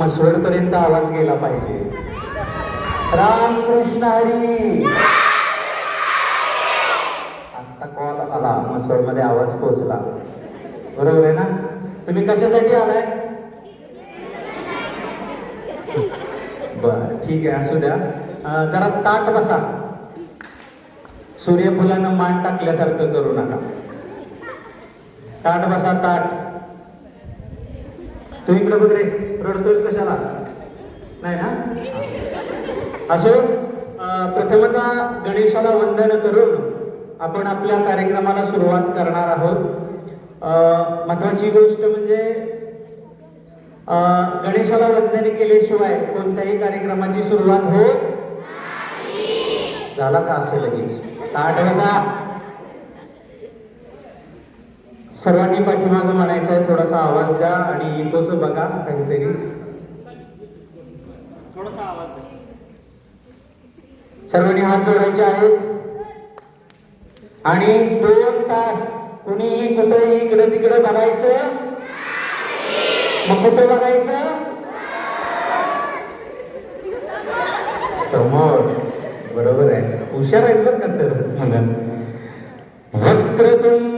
मसवड पर्यंत आवाज गेला पाहिजे. रामकृष्ण हरी. आता कॉल आला मसवडमध्ये आवाज पोहोचला. बरोबर आहे ना? तुम्ही कशासाठी आलाय? बर ठीक आहे असू द्या. जरा ताट बसा. सूर्यफुलानं मान टाकल्यासारखं करू नका. ताट बसा ताट. तू इकडे बघ रे रडतोय कशाला? नाही ना? असो प्रथमतः गणेशाला वंदन करून आपण आपल्या कार्यक्रमाला सुरुवात करणार आहोत. महत्वाची गोष्ट म्हणजे गणेशाला वंदन केल्याशिवाय कोणत्याही कार्यक्रमाची सुरुवात होत झाला का असं लगेच? आठवता? सर्वांनी पाठीमागं म्हणायचं आहे थोडासा आवाज द्या आणि इकोच बघा काहीतरी. थोडासा आवाज सर्वांनी हात जोडायचे आहेत. आणि दोन तास कुणीही कुठेही इकडे तिकडे बघायचं? मग कुठे बघायचं? समोर. बरोबर आहे. हुशार आहेत बरं का सर? महाकाय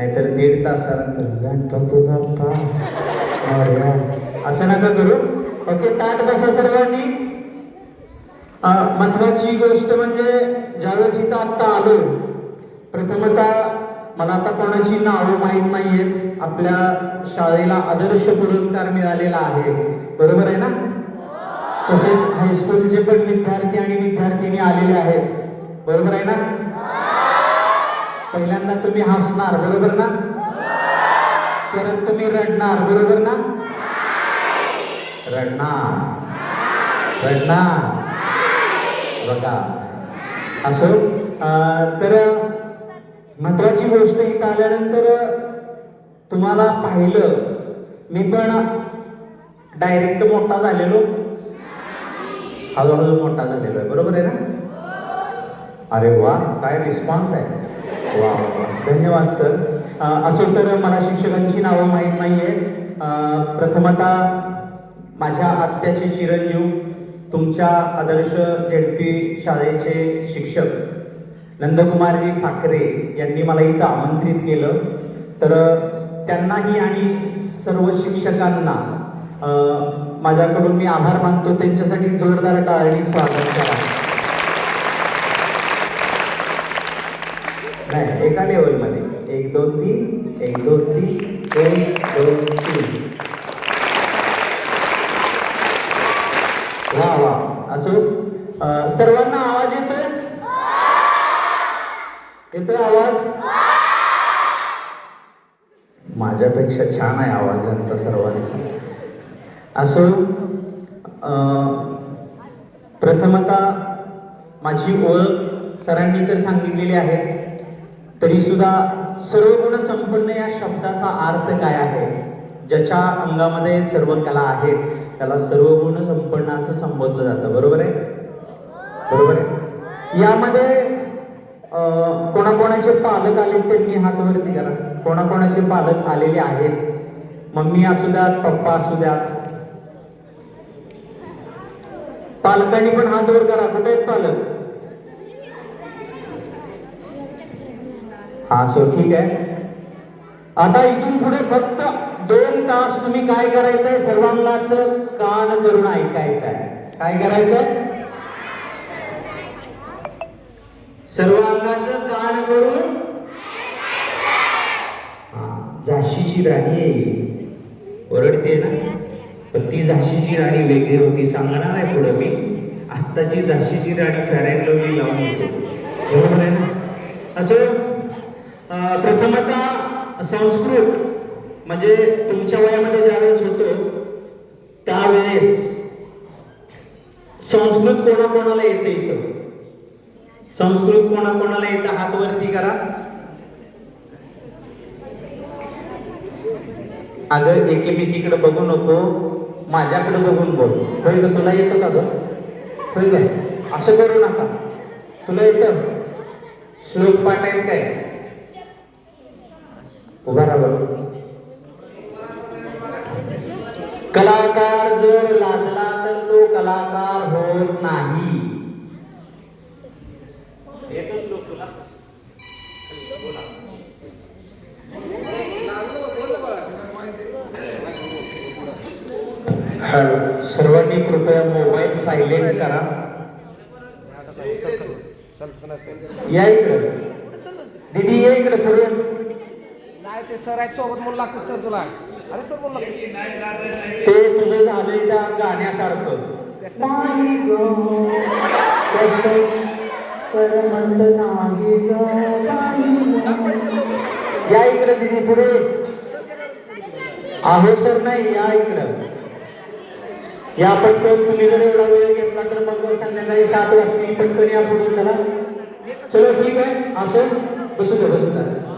नाहीतर दीड तासानंतर घंटा असं नका करू. ओके ताट बसा सर्वांनी. महत्वाची गोष्ट म्हणजे ज्यावेळेस इथं आत्ता आलो प्रथमतः मला आता कोणाची नावं माहीत नाहीयेत. आपल्या शाळेला आदर्श पुरस्कार मिळालेला आहे. बरोबर आहे ना? तसेच हायस्कूलचे पण विद्यार्थी आणि विद्यार्थिनी आलेले आहेत. बरोबर आहे ना? पहिल्यांदा तुम्ही हसणार बरोबर ना? परत तुम्ही रडणार बरोबर ना? रडणार. रडणार. बघा. असो तर महत्वाची गोष्ट इथं आल्यानंतर तुम्हाला पाहिलं मी पण डायरेक्ट मोठा झालेलो. हळूहळू मोठा झालेलो आहे बरोबर आहे ना? अरे वा काय रिस्पॉन्स आहे. वा वा वा धन्यवाद सर. असं असो तर मला शिक्षकांची नावं माहीत नाहीये. आहेत प्रथमतः माझ्या आत्याचे चिरंजीव तुमच्या आदर्श झेडपी शाळेचे शिक्षक नंदकुमारजी साखरे यांनी मला इथं आमंत्रित केलं. तर त्यांनाही आणि सर्व शिक्षकांना माझ्याकडून मी आभार मानतो. त्यांच्यासाठी जोरदार टाळणी स्वागत करा. नाही एका लेवलमध्ये एक दोन तीन एक दोन तीन एक दोन तीन. वा वा. असो? सर्वांना आवाज येतोय? येतोय आवाज? माझ्यापेक्षा छान आहे आवाज यांचा सर्वांचा. असो? प्रथमता माझी ओळख सरांनी तर सांगितलेली आहे. तरी सुद्धा सर्व गुण संपन्न या शब्दाचा अर्थ काय आहे? ज्याच्या अंगामध्ये सर्व कला आहेत त्याला सर्व गुण संपन्न असं संबोधलं जातं. बरोबर आहे? बरोबर आहे? यामध्ये कोणाकोणाचे पालक आले त्यांनी हात वरती करा. कोणाकोणाचे पालक आलेले आहेत? मम्मी असू द्यात पप्पा असू द्यात. पालकांनी पण हात वर करा. कुठे आहेत पालक? हा सो ठीक आहे. आता इथून पुढे फक्त दोन तास तुम्ही काय करायचंय? सर्वांनाच कान करून ऐकायचंय. काय करायचंय? सर्वांनाच कान करून हा, झाशीची राणी ओरडते ना? पण ती झाशीची राणी वेगळी होती. सांगणार आहे पुढं मी. आत्ताची झाशीची राणी फॅरेन लवली लावून येतो बरोबर आहे ना? असं प्रथमतः संस्कृत म्हणजे तुमच्या वयामध्ये ज्यावेळेस होतो त्यावेळेस संस्कृत कोणाकोणाला येते इथं? संस्कृत कोणाकोणाला येतं? हात वरती करा. अगं एकेमेकीकडे बघू नको माझ्याकडे बघून बोल होय ग तुला येतं का ग? होय ग असं करू नका. तुला येतं? श्लोक पाठ आहेत काय? उभा राहा कलाकार जर लाजला तर तो कलाकार होत नाही. तुला. हॅलो. सर्वांनी कृपया मोबाईल सायलेंट करा. या इकडे. दिदी या इकडे पुढे. नाही ते सर आहेत सोबत म्हणून लागतात सर तुला. अरे सर बोल ते तुझं झालंय त्या गाण्यासारखं. नाही ग. तसं करमत नाही नाही या इकडे दिदी पुढे. आहो सर नाही या इकडं. या पटकन तुम्ही जर एवढा वेळ घेतला तर मग संध्याकाळी सात वाजता पटकन या पुढे चला. चलो ठीक आहे. असं? बसू द्या बसू द्या